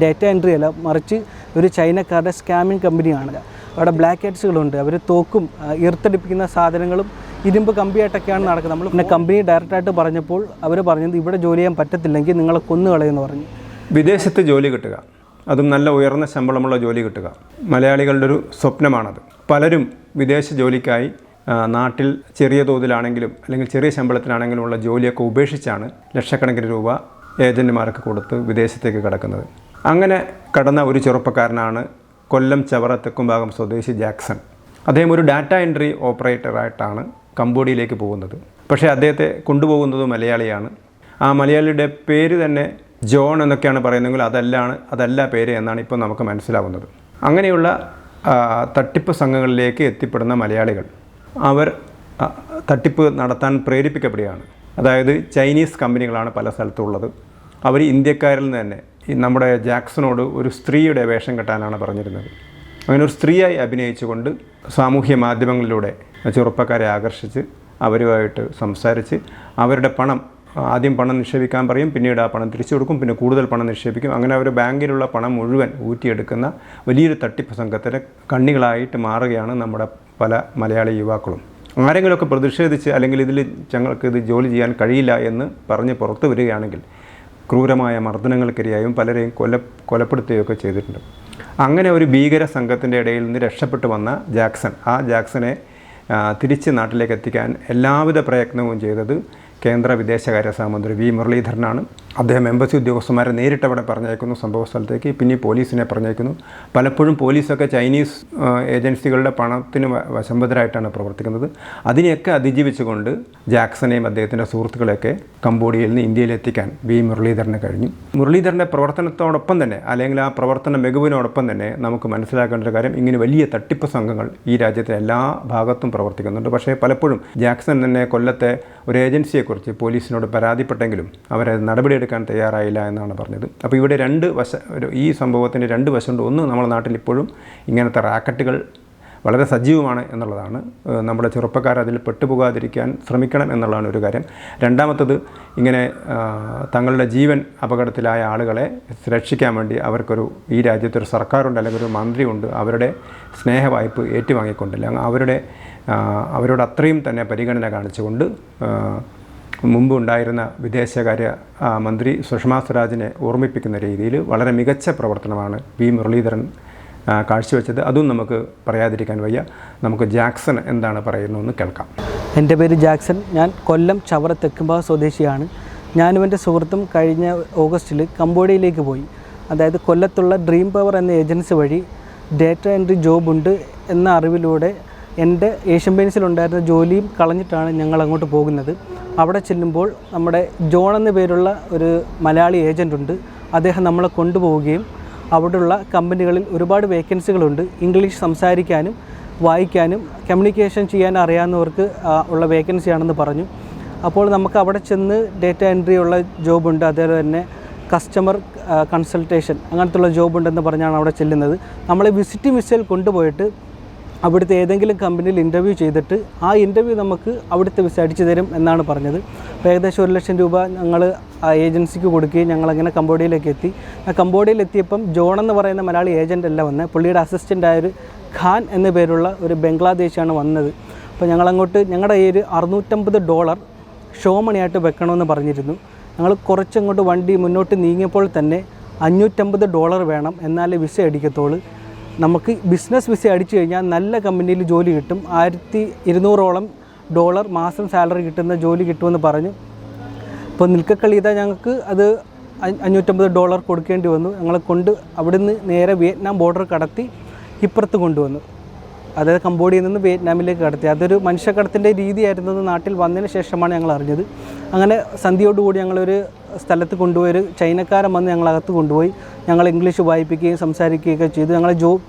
Data entry അല്ല മറിച്ച് ഒരു ചൈനക്കാരുടെ സ്കാമിംഗ് കമ്പനിയാണ് അവിടെ ബ്ലാക്ക് ഹെഡ്സുകളുണ്ട് അവർ തോക്കും ഈർത്തടിപ്പിക്കുന്ന സാധനങ്ങളും ഇരുമ്പ് കമ്പിയായിട്ടൊക്കെയാണ് നടക്കുന്നത്. നമ്മൾ പിന്നെ കമ്പനി ഡയറക്റ്റായിട്ട് പറഞ്ഞപ്പോൾ അവർ പറഞ്ഞത് ഇവിടെ ജോലി ചെയ്യാൻ പറ്റത്തില്ലെങ്കിൽ നിങ്ങളെ കൊന്നുകളയെന്ന് പറഞ്ഞു. വിദേശത്ത് ജോലി കിട്ടുക. അതും നല്ല ഉയർന്ന ശമ്പളമുള്ള ജോലി കിട്ടുക. മലയാളികളുടെ ഒരു സ്വപ്നമാണത്. പലരും വിദേശ ജോലിക്കായി നാട്ടിൽ ചെറിയ തോതിലാണെങ്കിലും അല്ലെങ്കിൽ ചെറിയ ശമ്പളത്തിനാണെങ്കിലും ഉള്ള ജോലിയൊക്കെ ഉപേക്ഷിച്ചാണ് ലക്ഷക്കണക്കിന് രൂപ ഏജന്റുമാർക്ക് കൊടുത്ത് വിദേശത്തേക്ക് കടക്കുന്നത്. അങ്ങനെ കടന്ന ഒരു ചെറുപ്പക്കാരനാണ് കൊല്ലം ചവറ തെക്കുംഭാഗം സ്വദേശി ജാക്സൺ. അദ്ദേഹം ഒരു ഡാറ്റ എൻട്രി ഓപ്പറേറ്ററായിട്ടാണ് കംബോഡിയയിലേക്ക് പോകുന്നത്. പക്ഷേ അദ്ദേഹത്തെ കൊണ്ടുപോകുന്നത് മലയാളിയാണ്. ആ മലയാളിയുടെ പേര് തന്നെ ജോൺ എന്നൊക്കെയാണ് പറയുന്നതെങ്കിൽ അതല്ലാണ് അതല്ല പേര് എന്നാണ് ഇപ്പോൾ നമുക്ക് മനസ്സിലാവുന്നത്. അങ്ങനെയുള്ള തട്ടിപ്പ് സംഘങ്ങളിലേക്ക് എത്തിപ്പെടുന്ന മലയാളികൾ. അവർ തട്ടിപ്പ് നടത്താൻ പ്രേരിപ്പിക്കപ്പെടുകയാണ്. അതായത് ചൈനീസ് കമ്പനികളാണ് പല സ്ഥലത്തുള്ളത്. അവർ ഇന്ത്യക്കാരിൽ നിന്ന് തന്നെ ഈ നമ്മുടെ ജാക്സണോട് ഒരു സ്ത്രീയുടെ വേഷം കെട്ടാനാണ് പറഞ്ഞിരുന്നത്. അങ്ങനെ ഒരു സ്ത്രീയായി അഭിനയിച്ചുകൊണ്ട് സാമൂഹ്യ മാധ്യമങ്ങളിലൂടെ ചെറുപ്പക്കാരെ ആകർഷിച്ച് അവരുമായിട്ട് സംസാരിച്ച് അവരുടെ പണം ആദ്യം പണം നിക്ഷേപിക്കാൻ പറയും പിന്നീട് ആ പണം തിരിച്ചു കൊടുക്കും പിന്നെ കൂടുതൽ പണം നിക്ഷേപിക്കും. അങ്ങനെ അവർ ബാങ്കിലുള്ള പണം മുഴുവൻ ഊറ്റിയെടുക്കുന്ന വലിയൊരു തട്ടിപ്പ് സംഘത്തിന്റെ കണ്ണികളായിട്ട് മാറുകയാണ് നമ്മുടെ പല മലയാളി യുവാക്കളും. ആരെങ്കിലുമൊക്കെ പ്രതിഷേധിച്ച് അല്ലെങ്കിൽ ഇതിൽ ഞങ്ങൾക്ക് ഇത് ജോലി ചെയ്യാൻ കഴിയില്ല എന്ന് പറഞ്ഞ് പുറത്തു വരികയാണെങ്കിൽ ക്രൂരമായ മർദ്ദനങ്ങൾക്കിരയായും പലരെയും കൊല കൊലപ്പെടുത്തുകയൊക്കെ ചെയ്തിട്ടുണ്ട്. അങ്ങനെ ഒരു ഭീകര സംഘത്തിന്റെ ഇടയിൽ നിന്ന് രക്ഷപ്പെട്ടു വന്ന ജാക്സൺ ആ ജാക്സനെ തിരിച്ച് നാട്ടിലേക്ക് എത്തിക്കാൻ എല്ലാവിധ പ്രയത്നവും ചെയ്തത് കേന്ദ്ര വിദേശകാര്യ സഹമന്ത്രി വി മുരളീധരനാണ്. അദ്ദേഹം എംബസി ഉദ്യോഗസ്ഥന്മാരെ നേരിട്ട് അവിടെ പറഞ്ഞയക്കുന്നു സംഭവ സ്ഥലത്തേക്ക് പിന്നെ പോലീസിനെ പറഞ്ഞയക്കുന്നു. പലപ്പോഴും പോലീസൊക്കെ ചൈനീസ് ഏജൻസികളുടെ പണത്തിന് വശംബദ്ധരായിട്ടാണ് പ്രവർത്തിക്കുന്നത്. അതിനെയൊക്കെ അതിജീവിച്ചുകൊണ്ട് ജാക്സനെയും അദ്ദേഹത്തിന്റെ സുഹൃത്തുക്കളെയൊക്കെ കംബോഡിയയിൽ നിന്ന് ഇന്ത്യയിലെത്തിക്കാൻ വി. മുരളീധരന് കഴിഞ്ഞു. മുരളീധരന്റെ പ്രവർത്തനത്തോടൊപ്പം തന്നെ അല്ലെങ്കിൽ ആ പ്രവർത്തന മികവിനോടൊപ്പം തന്നെ നമുക്ക് മനസ്സിലാക്കേണ്ട ഒരു കാര്യം ഇങ്ങനെ വലിയ തട്ടിപ്പ് സംഘങ്ങൾ ഈ രാജ്യത്തെ എല്ലാ ഭാഗത്തും പ്രവർത്തിക്കുന്നുണ്ട്. പക്ഷേ പലപ്പോഴും ജാക്സൺ തന്നെ കൊല്ലത്തെ ഒരു ഏജൻസിയെക്കുറിച്ച് പോലീസിനോട് പരാതിപ്പെട്ടെങ്കിലും അവരെ നടപടിയെടുക്കാൻ തയ്യാറായില്ല എന്നാണ് പറഞ്ഞത്. അപ്പോൾ ഇവിടെ രണ്ട് വശ ഈ സംഭവത്തിന്റെ രണ്ട് വശമുണ്ട്. ഒന്ന് നമ്മുടെ നാട്ടിൽ ഇപ്പോഴും ഇങ്ങനത്തെ റാക്കറ്റുകൾ വളരെ സജീവമാണ് എന്നുള്ളതാണ്. നമ്മുടെ ചെറുപ്പക്കാർ അതിൽ പെട്ടുപോകാതിരിക്കാൻ ശ്രമിക്കണം എന്നുള്ളതാണ് ഒരു കാര്യം. രണ്ടാമത്തത് ഇങ്ങനെ തങ്ങളുടെ ജീവൻ അപകടത്തിലായ ആളുകളെ രക്ഷിക്കാൻ വേണ്ടി അവർക്കൊരു ഈ രാജ്യത്തൊരു സർക്കാരുണ്ട് അല്ലെങ്കിൽ ഒരു മന്ത്രിയുണ്ട് അവരുടെ സ്നേഹവായ്പ് ഏറ്റുവാങ്ങിക്കൊണ്ടില്ല. അവരുടെ അവരോട് അത്രയും തന്നെ പരിഗണന കാണിച്ചുകൊണ്ട് മുമ്പ് ഉണ്ടായിരുന്ന വിദേശകാര്യ മന്ത്രി സുഷമാ സ്വരാജിനെ ഓർമ്മിപ്പിക്കുന്ന രീതിയിൽ വളരെ മികച്ച പ്രവർത്തനമാണ് വി. മുരളീധരൻ കാഴ്ചവെച്ചത്. അതും നമുക്ക് പറയാതിരിക്കാൻ വയ്യ. നമുക്ക് ജാക്സൺ എന്താണ് പറയുന്നതെന്ന് കേൾക്കാം. എന്റെ പേര് ജാക്സൺ. ഞാൻ കൊല്ലം ചവറ തെക്കുംഭാഗ സ്വദേശിയാണ്. ഞാനും എന്റെ സുഹൃത്തും കഴിഞ്ഞ ഓഗസ്റ്റിൽ കംബോഡിയയിലേക്ക് പോയി. അതായത് കൊല്ലത്തുള്ള ഡ്രീം പവർ എന്ന ഏജൻസി വഴി ഡേറ്റ എൻട്രി ജോബ് ഉണ്ട് എന്ന അറിവിലൂടെ എന്റെ ഏഷ്യൻ പെയിൻസിലുണ്ടായിരുന്ന ജോലിയും കളഞ്ഞിട്ടാണ് ഞങ്ങൾ അങ്ങോട്ട് പോകുന്നത്. അവിടെ ചെല്ലുമ്പോൾ നമ്മുടെ ജോൺ എന്ന പേരുള്ള ഒരു മലയാളി ഏജന്റ് ഉണ്ട്. അദ്ദേഹം നമ്മളെ കൊണ്ടുപോവുകയും അവിടെയുള്ള കമ്പനികളിൽ ഒരുപാട് വേക്കൻസികളുണ്ട് ഇംഗ്ലീഷ് സംസാരിക്കാനും വായിക്കാനും കമ്മ്യൂണിക്കേഷൻ ചെയ്യാൻ അറിയാവുന്നവർക്ക് ഉള്ള വേക്കൻസിയാണെന്ന് പറഞ്ഞു. അപ്പോൾ നമുക്ക് അവിടെ ചെന്ന് ഡേറ്റ എൻട്രി ഉള്ള ജോബുണ്ട് അതേപോലെ തന്നെ കസ്റ്റമർ കൺസൾട്ടേഷൻ അങ്ങനത്തുള്ള ജോബുണ്ടെന്ന് പറഞ്ഞാണ് അവിടെ ചെല്ലുന്നത്. നമ്മളെ വിസിറ്റ് വിസയിൽ കൊണ്ടുപോയിട്ട് അവിടുത്തെ ഏതെങ്കിലും കമ്പനിയിൽ ഇന്റർവ്യൂ ചെയ്തിട്ട് ആ ഇന്റർവ്യൂ നമുക്ക് അവിടുത്തെ വിസ അടിച്ചു തരും എന്നാണ് പറഞ്ഞത്. അപ്പോൾ ഏകദേശം ഒരു ലക്ഷം രൂപ ഞങ്ങൾ ആ ഏജൻസിക്ക് കൊടുക്കുകയും ഞങ്ങളങ്ങനെ കംബോഡിയയിലേക്ക് എത്തി. ആ കംബോഡിയയിൽ എത്തിയപ്പം ജോൺ എന്ന് പറയുന്ന മലയാളി ഏജന്റ് അല്ല വന്നത് പുള്ളിയുടെ അസിസ്റ്റന്റായൊരു ഖാൻ എന്ന പേരുള്ള ഒരു ബംഗ്ലാദേശാണ് വന്നത്. അപ്പോൾ ഞങ്ങളങ്ങോട്ട് ഞങ്ങളുടെ ഈ ഒരു അറുന്നൂറ്റമ്പത് ഡോളർ ഷോ മണിയായിട്ട് വെക്കണമെന്ന് പറഞ്ഞിരുന്നു. ഞങ്ങൾ കുറച്ചങ്ങോട്ട് വണ്ടി മുന്നോട്ട് നീങ്ങിയപ്പോൾ തന്നെ അഞ്ഞൂറ്റമ്പത് ഡോളർ വേണം എന്നാലേ വിസ അടിക്കത്തുള്ളൂ. നമുക്ക് ബിസിനസ് വിസ അടിച്ചു കഴിഞ്ഞാൽ നല്ല കമ്പനിയിൽ ജോലി കിട്ടും. ആയിരത്തി ഇരുന്നൂറോളം ഡോളർ മാസം സാലറി കിട്ടുന്ന ജോലി കിട്ടുമെന്ന് പറഞ്ഞു. ഇപ്പോൾ നിൽക്കക്കളി ഞങ്ങൾക്ക് അത് അഞ്ഞ് അഞ്ഞൂറ്റമ്പത് ഡോളർ കൊടുക്കേണ്ടി വന്നു. ഞങ്ങളെ കൊണ്ട് അവിടുന്ന് നേരെ വിയറ്റ്നാം ബോർഡർ കടത്തി ഇപ്പുറത്ത് കൊണ്ടുവന്നു. അതായത് കംബോഡിയയിൽ നിന്ന് വിയറ്റ്നാമിലേക്ക് കടത്തി. അതൊരു മനുഷ്യക്കടത്തിന്റെ രീതിയായിരുന്നത് നാട്ടിൽ വന്നതിന് ശേഷമാണ് ഞങ്ങൾ അറിഞ്ഞത്. അങ്ങനെ സന്ധ്യയോടുകൂടി ഞങ്ങളൊരു സ്ഥലത്ത് കൊണ്ടുപോയി ചൈനക്കാരൻ വന്ന് ഞങ്ങളകത്ത് കൊണ്ടുപോയി ഞങ്ങൾ ഇംഗ്ലീഷ് വായിപ്പിക്കുകയും സംസാരിക്കുകയൊക്കെ ചെയ്തു. ഞങ്ങളെ ജോബ്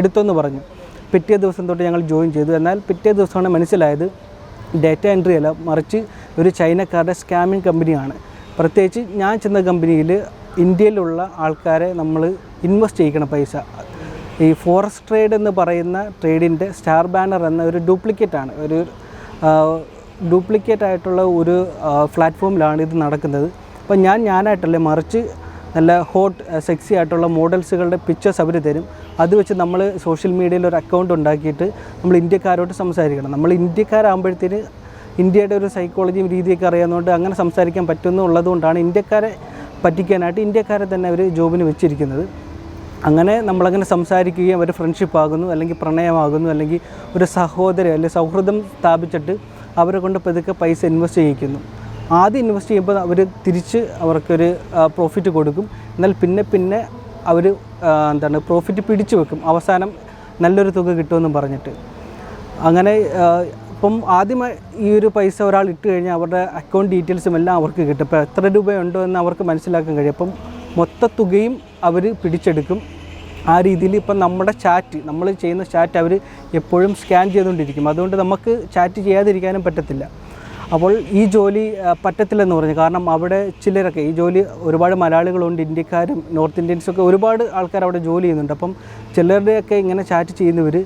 എടുത്തെന്ന് പറഞ്ഞു. പിറ്റേ ദിവസം തൊട്ട് ഞങ്ങൾ ജോയിൻ ചെയ്തു. എന്നാൽ പിറ്റേ ദിവസമാണ് മനസ്സിലായത് ഡേറ്റ എൻട്രി അല്ല മറിച്ച് ഒരു ചൈനക്കാരുടെ സ്കാമിംഗ് കമ്പനിയാണ്. പ്രത്യേകിച്ച് ഞാൻ ചെന്ന കമ്പനിയിൽ ഇന്ത്യയിലുള്ള ആൾക്കാരെ നമ്മൾ ഇൻവെസ്റ്റ് ചെയ്യിക്കണം പൈസ. ഈ ഫോറസ്റ്റ് ട്രേഡ് എന്ന് പറയുന്ന ട്രേഡിന്റെ സ്റ്റാർ ബാനർ എന്ന ഒരു ഡ്യൂപ്ലിക്കേറ്റാണ് ഒരു ഡ്യൂപ്ലിക്കേറ്റ് ആയിട്ടുള്ള ഒരു പ്ലാറ്റ്ഫോമിലാണ് ഇത് നടക്കുന്നത്. അപ്പം ഞാൻ ഞാനായിട്ടല്ലേ മറിച്ച് നല്ല ഹോട്ട് സെക്സി ആയിട്ടുള്ള മോഡൽസുകളുടെ പിക്ചേഴ്സ് അവർ തരും. അത് വെച്ച് നമ്മൾ സോഷ്യൽ മീഡിയയിൽ ഒരു അക്കൗണ്ട് ഉണ്ടാക്കിയിട്ട് നമ്മൾ ഇന്ത്യക്കാരോട്ട് സംസാരിക്കണം. നമ്മൾ ഇന്ത്യക്കാരാകുമ്പോഴത്തേന് ഇന്ത്യയുടെ ഒരു സൈക്കോളജിയും രീതിയൊക്കെ അറിയാവുന്നതുകൊണ്ട് അങ്ങനെ സംസാരിക്കാൻ പറ്റുമെന്നുള്ളത് ഉള്ളതുകൊണ്ടാണ് ഇന്ത്യക്കാരെ പറ്റിക്കാനായിട്ട് ഇന്ത്യക്കാരെ തന്നെ അവർ ജോബിന് വെച്ചിരിക്കുന്നത്. അങ്ങനെ നമ്മളങ്ങനെ സംസാരിക്കുകയും അവർ ഫ്രണ്ട്ഷിപ്പ് ആകുന്നു അല്ലെങ്കിൽ പ്രണയമാകുന്നു അല്ലെങ്കിൽ ഒരു സഹോദരി അല്ലെങ്കിൽ സൗഹൃദം സ്ഥാപിച്ചിട്ട് അവരെ കൊണ്ട് പതുക്കെ പൈസ ഇൻവെസ്റ്റ് ചെയ്യിക്കുന്നു. ആദ്യം ഇൻവെസ്റ്റ് ചെയ്യുമ്പോൾ അവർ തിരിച്ച് അവർക്കൊരു പ്രോഫിറ്റ് കൊടുക്കും. എന്നാൽ പിന്നെ പിന്നെ അവർ എന്താണ് പ്രോഫിറ്റ് പിടിച്ചു വെക്കും. അവസാനം നല്ലൊരു തുക കിട്ടുമെന്നും പറഞ്ഞിട്ട്. അങ്ങനെ ഇപ്പം ആദ്യമായി ഈ ഒരു പൈസ ഒരാൾ ഇട്ട് കഴിഞ്ഞാൽ അവരുടെ അക്കൗണ്ട് ഡീറ്റെയിൽസും എല്ലാം അവർക്ക് കിട്ടും. ഇപ്പോൾ എത്ര രൂപയുണ്ടോ എന്ന് അവർക്ക് മനസ്സിലാക്കാൻ കഴിയും. അപ്പം മൊത്ത തുകയും അവർ പിടിച്ചെടുക്കും. ആ രീതിയിൽ ഇപ്പം നമ്മുടെ ചാറ്റ് നമ്മൾ ചെയ്യുന്ന ചാറ്റ് അവർ എപ്പോഴും സ്കാൻ ചെയ്തുകൊണ്ടിരിക്കും. അതുകൊണ്ട് നമുക്ക് ചാറ്റ് ചെയ്യാതിരിക്കാനും പറ്റത്തില്ല. അപ്പോൾ ഈ ജോലി പറ്റത്തില്ലെന്ന് പറഞ്ഞു. കാരണം അവിടെ ചിലരൊക്കെ ഈ ജോലി ഒരുപാട് മലയാളികളുണ്ട് ഇന്ത്യക്കാരും നോർത്ത് ഇന്ത്യൻസൊക്കെ ഒരുപാട് ആൾക്കാർ അവിടെ ജോലി ചെയ്യുന്നുണ്ട്. അപ്പം ചിലരുടെയൊക്കെ ഇങ്ങനെ ചാറ്റ് ചെയ്യുന്നവർ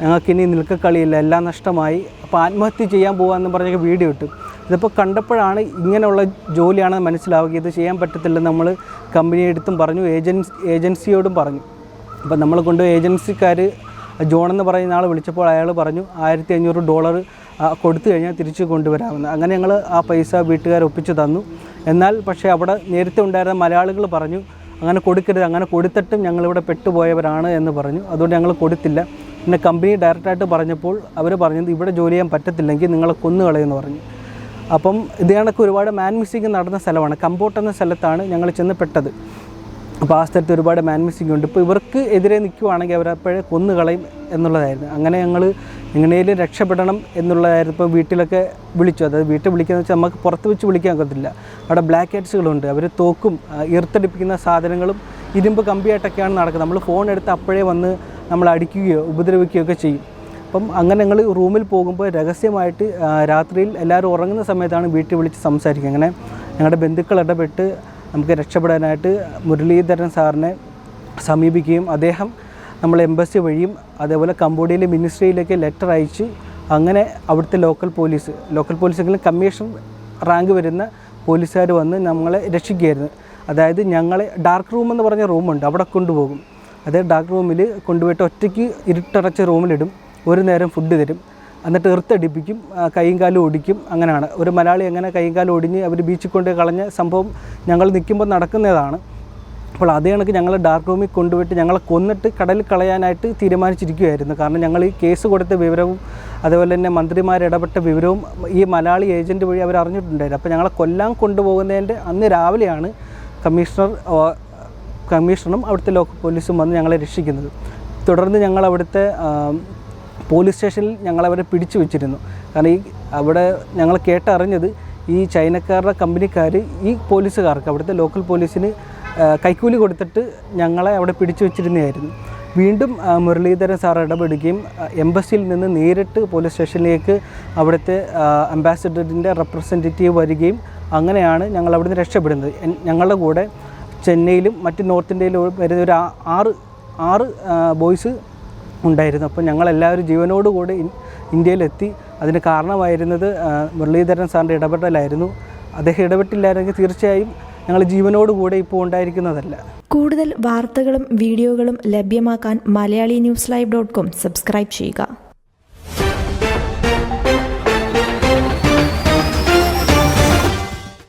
ഞങ്ങൾക്ക് ഇനി നിൽക്കക്കളിയില്ല എല്ലാം നഷ്ടമായി അപ്പോൾ ആത്മഹത്യ ചെയ്യാൻ പോകാമെന്ന് പറഞ്ഞൊക്കെ വീഡിയോ ഇട്ടു. ഇതിപ്പോൾ കണ്ടപ്പോഴാണ് ഇങ്ങനെയുള്ള ജോലിയാണെന്ന് മനസ്സിലാവുക ഇത് ചെയ്യാൻ പറ്റത്തില്ല നമ്മൾ കമ്പനി എടുത്തും പറഞ്ഞു ഏജൻസി ഏജൻസിയോടും പറഞ്ഞു. അപ്പം നമ്മൾ കൊണ്ട് ഏജൻസിക്കാർ ജോൺ എന്ന് പറയുന്ന ആൾ വിളിച്ചപ്പോൾ അയാൾ പറഞ്ഞു ആയിരത്തി അഞ്ഞൂറ് ഡോളർ കൊടുത്തു കഴിഞ്ഞാൽ തിരിച്ച് കൊണ്ടുവരാമെന്ന്. അങ്ങനെ ഞങ്ങൾ ആ പൈസ വീട്ടുകാർ ഒപ്പിച്ചു തന്നു. എന്നാൽ പക്ഷേ അവിടെ നേരത്തെ ഉണ്ടായിരുന്ന മലയാളികൾ പറഞ്ഞു അങ്ങനെ കൊടുക്കരുത് അങ്ങനെ കൊടുത്തിട്ടും ഞങ്ങളിവിടെ പെട്ടുപോയവരാണ് എന്ന് പറഞ്ഞു. അതുകൊണ്ട് ഞങ്ങൾ കൊടുത്തില്ല. പിന്നെ കമ്പനി ഡയറക്റ്റായിട്ട് പറഞ്ഞപ്പോൾ അവർ പറഞ്ഞത് ഇവിടെ ജോലി ചെയ്യാൻ പറ്റത്തില്ലെങ്കിൽ നിങ്ങളെ കൊന്നു കളയുമെന്ന് പറഞ്ഞു. അപ്പം ഇത് കണക്ക് ഒരുപാട് മാൻ മിസ്സിങ് നടന്ന സ്ഥലമാണ്. കമ്പോട്ട് എന്ന സ്ഥലത്താണ് ഞങ്ങൾ ചെന്ന് പെട്ടത്. അപ്പോൾ ആ സ്ഥലത്ത് ഒരുപാട് മാൻ മിസ്സിങ് ഉണ്ട്. ഇപ്പോൾ ഇവർക്ക് എതിരെ നിൽക്കുവാണെങ്കിൽ അവരപ്പോഴേ കൊന്നുകളയും എന്നുള്ളതായിരുന്നു. അങ്ങനെ ഞങ്ങൾ എങ്ങനെയും രക്ഷപ്പെടണം എന്നുള്ളതായിരുന്നു ഇപ്പോൾ വീട്ടിലൊക്കെ വിളിച്ചു. അതായത് വീട്ടിൽ വിളിക്കുക വെച്ചാൽ നമുക്ക് പുറത്ത് വെച്ച് വിളിക്കാൻ ഒക്കത്തില്ല. അവിടെ ബ്ലാക്ക് ഹെഡ്സുകളുണ്ട് അവർ തോക്കും ഈർത്തടിപ്പിക്കുന്ന സാധനങ്ങളും ഇരുമ്പ് കമ്പിയായിട്ടൊക്കെയാണ് നടക്കുന്നത്. നമ്മൾ ഫോൺ എടുത്ത് അപ്പോഴേ വന്ന് നമ്മൾ അടിക്കുകയോ ഉപദ്രവിക്കുകയോ ഒക്കെ ചെയ്യും. അപ്പം അങ്ങനെ ഞങ്ങൾ റൂമിൽ പോകുമ്പോൾ രഹസ്യമായിട്ട് രാത്രിയിൽ എല്ലാവരും ഉറങ്ങുന്ന സമയത്താണ് വീട്ടിൽ വിളിച്ച് സംസാരിക്കുക. അങ്ങനെ ഞങ്ങളുടെ ബന്ധുക്കൾ ഇടപെട്ട് നമുക്ക് രക്ഷപ്പെടാനായിട്ട് മുരളീധരൻ സാറിനെ സമീപിക്കുകയും അദ്ദേഹം നമ്മൾ എംബസി വഴിയും അതേപോലെ കംബോഡിയയിലെ മിനിസ്ട്രിയിലേക്ക് ലെറ്റർ അയച്ച് അങ്ങനെ അവിടുത്തെ ലോക്കൽ പോലീസ് ലോക്കൽ പോലീസെങ്കിലും കമ്മീഷൻ റാങ്ക് വരുന്ന പോലീസുകാർ വന്ന് നമ്മളെ രക്ഷിക്കുകയായിരുന്നു. അതായത് ഞങ്ങളെ ഡാർക്ക് റൂം എന്ന് പറഞ്ഞ റൂമുണ്ട് അവിടെ കൊണ്ടുപോകും. അതേ ഡാർക്ക് റൂമിൽ കൊണ്ടുപോയിട്ട് ഒറ്റയ്ക്ക് ഇരുട്ടടച്ച റൂമിലിടും ഒരു നേരം ഫുഡ് തരും. എന്നിട്ട് എർത്തടിപ്പിക്കും കൈയും കാലും ഒടിക്കും അങ്ങനെയാണ്. ഒരു മലയാളി എങ്ങനെ കൈയും കാലും ഒടിഞ്ഞ് അവർ ബീച്ചിൽ കൊണ്ട് കളഞ്ഞ സംഭവം ഞങ്ങൾ നിൽക്കുമ്പോൾ നടക്കുന്നതാണ്. അപ്പോൾ അതേ കണക്ക് ഞങ്ങൾ ഡാർക്ക് റൂമിൽ കൊണ്ടുപോയിട്ട് ഞങ്ങളെ കൊന്നിട്ട് കടലിൽ കളയാനായിട്ട് തീരുമാനിച്ചിരിക്കുകയായിരുന്നു. കാരണം ഞങ്ങൾ ഈ കേസ് കൊടുത്ത വിവരവും അതുപോലെ തന്നെ മന്ത്രിമാർ ഇടപെട്ട വിവരവും ഈ മലയാളി ഏജന്റ് വഴി അവർ അറിഞ്ഞിട്ടുണ്ടായിരുന്നു. അപ്പോൾ ഞങ്ങളെ കൊല്ലാൻ കൊണ്ടുപോകുന്നതിന്റെ അന്ന് രാവിലെയാണ് കമ്മീഷണർ കമ്മീഷണറും അവിടുത്തെ ലോക്കൽ പോലീസും വന്ന് ഞങ്ങളെ രക്ഷിക്കുന്നത്. തുടർന്ന് ഞങ്ങൾ അവിടുത്തെ പോലീസ് സ്റ്റേഷനിൽ ഞങ്ങളവരെ പിടിച്ചു വെച്ചിരുന്നു. കാരണം ഈ അവിടെ ഞങ്ങൾ കേട്ടറിഞ്ഞത് ഈ ചൈനക്കാരുടെ കമ്പനിക്കാർ ഈ പോലീസുകാർക്ക് അവിടുത്തെ ലോക്കൽ പോലീസിന് കൈക്കൂലി കൊടുത്തിട്ട് ഞങ്ങളെ അവിടെ പിടിച്ചു വെച്ചിരുന്നതായിരുന്നു. വീണ്ടും മുരളീധരൻ സാർ ഇടപെടുകയും എംബസിയിൽ നിന്ന് നേരിട്ട് പോലീസ് സ്റ്റേഷനിലേക്ക് അവിടുത്തെ അംബാസിഡറിന്റെ റെപ്രസെന്റേറ്റീവ് വരികയും അങ്ങനെയാണ് ഞങ്ങൾ അവിടുന്ന് രക്ഷപ്പെടുന്നത്. ഞങ്ങളുടെ കൂടെ ചെന്നൈയിലും മറ്റ് നോർത്ത് ഇന്ത്യയിലും വരുന്ന ഒരു ആറ് ആറ് ബോയ്സ് ഉണ്ടായിരുന്നു. അപ്പോൾ ഞങ്ങളെല്ലാവരും ജീവനോടുകൂടി ഇന്ത്യയിലെത്തി. അതിന് കാരണമായിരുന്നത് മുരളീധരൻ സാറിന്റെ ഇടപെടലായിരുന്നു. അദ്ദേഹം ഇടപെട്ടില്ലായിരുന്നെങ്കിൽ തീർച്ചയായും ഞങ്ങൾ ജീവനോടുകൂടെ ഇപ്പോൾ ഉണ്ടായിരിക്കുന്നതല്ല. കൂടുതൽ വാർത്തകളും വീഡിയോകളും ലഭ്യമാക്കാൻ Malayali news live dot com subscribe ചെയ്യുക.